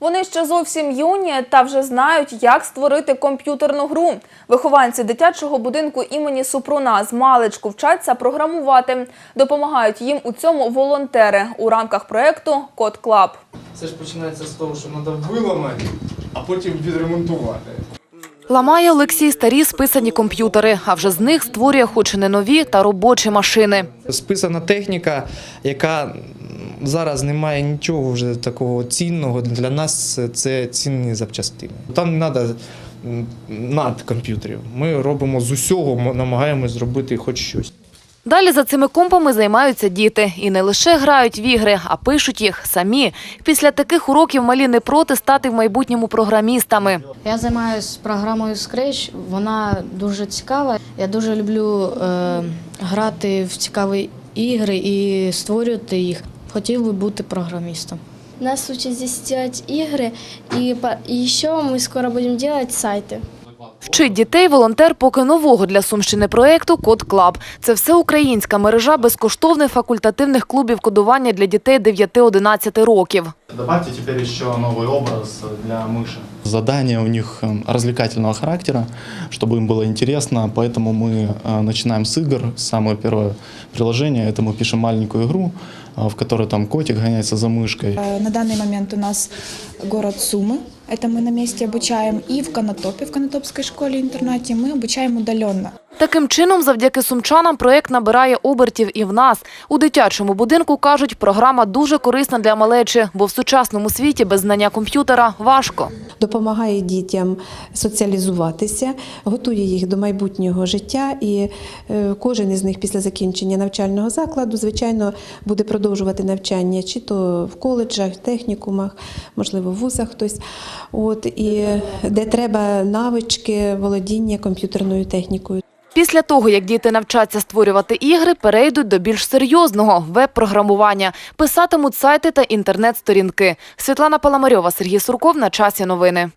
Вони ще зовсім юні та вже знають, як створити комп'ютерну гру. Вихованці дитячого будинку імені Супруна з маличку вчаться програмувати. Допомагають їм у цьому волонтери у рамках проєкту Код Клаб. Це ж починається з того, що треба виламати, а потім відремонтувати. Ламає Олексій старі списані комп'ютери, а вже з них створює хоч і не нові та робочі машини. Списана техніка, яка зараз не має нічого вже такого цінного. Для нас це- цінні запчастини. Там не треба над комп'ютерів. Ми робимо з усього, намагаємось зробити хоч щось. Далі за цими компами займаються діти. І не лише грають в ігри, а пишуть їх самі. Після таких уроків малі не проти стати в майбутньому програмістами. Я займаюся програмою Scratch, вона дуже цікава. Я дуже люблю е, грати в цікаві ігри і створювати їх. Хотів би бути програмістом. Нас учат здесь делать игры, и, по- и еще мы скоро будем делать сайты. Вчить дітей волонтер поки нового для Сумщини проєкту Код Клаб. Це всеукраїнська мережа безкоштовних факультативних клубів кодування для дітей 9-11 років. Добавьте теперь еще новый образ для мыши. Задания у них э, развлекательного характера, чтобы им было интересно, поэтому мы э, начинаем с игр. Самое первое приложение, это мы пишем маленькую игру, э, в которой там котик гоняется за мышкой. Э, На данный момент у нас город Сумы, это мы на месте обучаем, и в Конотопе, в Конотопской школе-интернате мы обучаем удаленно. Таким чином, завдяки сумчанам, проєкт набирає обертів і в нас. У дитячому будинку, кажуть, програма дуже корисна для малечі, бо в сучасному світі без знання комп'ютера важко. допомагає дітям соціалізуватися, готує їх до майбутнього життя. І е, кожен із них після закінчення навчального закладу, звичайно, буде продовжувати навчання, чи то в коледжах, технікумах, можливо, в вузах хтось. От і де треба навички володіння комп'ютерною технікою. Після того, як діти навчаться створювати ігри, перейдуть до більш серйозного веб-програмування, писатимуть сайти та інтернет-сторінки. Світлана Паламарьова, Сергій Сурков на часі новини.